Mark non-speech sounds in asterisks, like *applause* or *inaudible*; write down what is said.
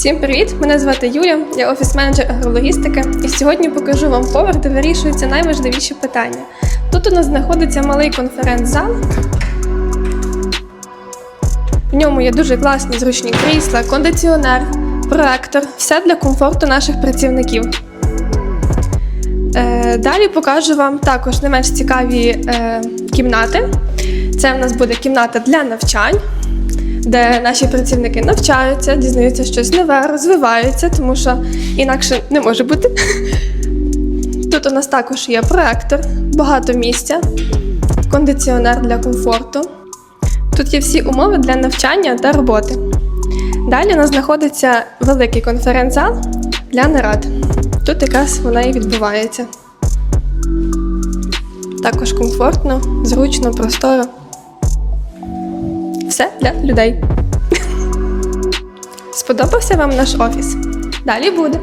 Всім привіт! Мене звати Юля, я офіс-менеджер агрологістики, і сьогодні покажу вам поверх, де вирішуються найважливіші питання. Тут у нас знаходиться малий конференц-зал. В ньому є дуже класні зручні крісла, кондиціонер, проектор, все для комфорту наших працівників. Е, далі покажу вам також не менш цікаві е, кімнати. Це в нас буде кімната для навчань, де наші працівники навчаються, дізнаються щось нове, розвиваються, тому що інакше не може бути. Тут у нас також є проектор, багато місця, кондиціонер для комфорту. Тут є всі умови для навчання та роботи. Далі у нас знаходиться великий конференц-зал для нарад. Тут якраз вона і відбувається. Також комфортно, зручно, просторо. Все для людей. *laughs* Сподобався вам наш офіс? Далі буде.